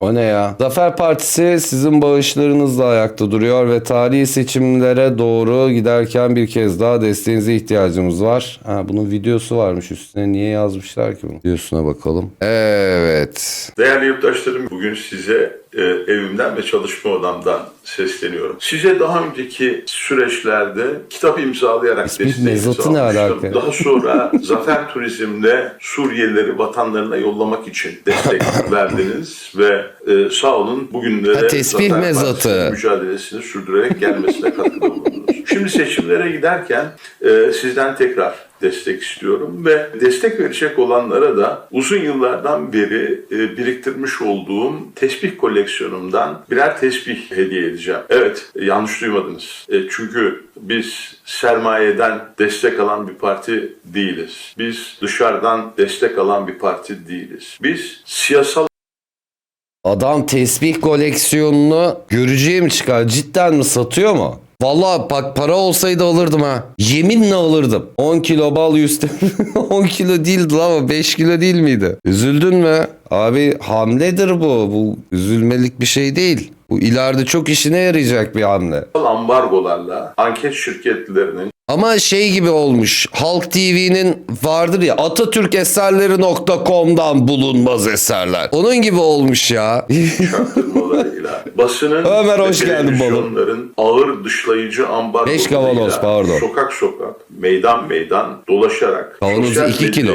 O ne ya? Zafer Partisi sizin bağışlarınızla ayakta duruyor ve tarihi seçimlere doğru giderken bir kez daha desteğinize ihtiyacımız var. Ha, bunun videosu varmış üstüne. Niye yazmışlar ki bunu? Videosuna bakalım. Evet. Değerli yurttaşlarım bugün size e, evimden ve çalışma odamdan sesleniyorum. Size daha önceki süreçlerde kitap imzalayarak ne almıştım. Daha sonra Zafer Turizm'le Suriyelileri vatanlarına yollamak için destek verdiniz ve e, sağ olun bugünlere Ha, Zafer mezatı. Mücadelesini sürdürerek gelmesine katkıda bulundunuz. Şimdi seçimlere giderken e, sizden tekrar destek istiyorum ve destek verecek olanlara da uzun yıllardan beri e, biriktirmiş olduğum tesbih koleksiyonumdan birer tesbih hediye edeceğim. Evet, yanlış duymadınız. E, çünkü biz sermayeden destek alan bir parti değiliz. Biz dışarıdan destek alan bir parti değiliz. Biz siyasal Adam tesbih koleksiyonunu görücüye mi çıkar? Cidden mi satıyor mu? Vallahi bak para olsaydı alırdım ha. Yeminle alırdım. 10 kilo bal 100 TL. 10 kilo değildi ama 5 kilo değil miydi? Üzüldün mü? Abi hamledir bu. Bu üzülmelik bir şey değil. Bu ileride çok işine yarayacak bir hamle. ambargolarla anket şirketlerinin Ama şey gibi olmuş. Halk TV'nin vardır ya atatürkeserleri.com'dan bulunmaz eserler. Onun gibi olmuş ya. basının Ömer, hoş geldin balım. ağır dışlayıcı ambargolarıyla sokak sokak, meydan meydan dolaşarak Kavanozu iki kilo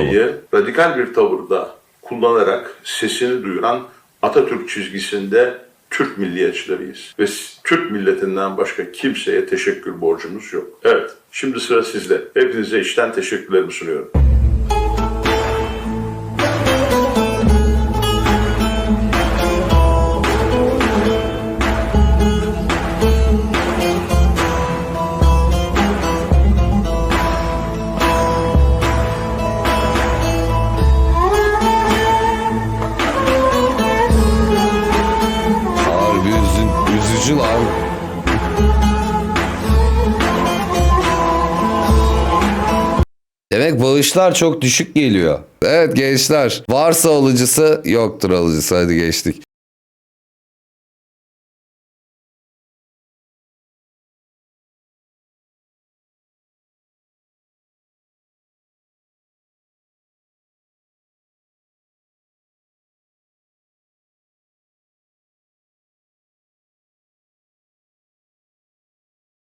radikal bir tavırda kullanarak sesini duyuran Atatürk çizgisinde Türk milliyetçileriyiz. Ve Türk milletinden başka kimseye teşekkür borcumuz yok. Evet, şimdi sıra sizde. Hepinize içten teşekkürlerimi sunuyorum. Demek bağışlar çok düşük geliyor. Evet gençler. Varsa alıcısı yoktur alıcısı. Hadi geçtik.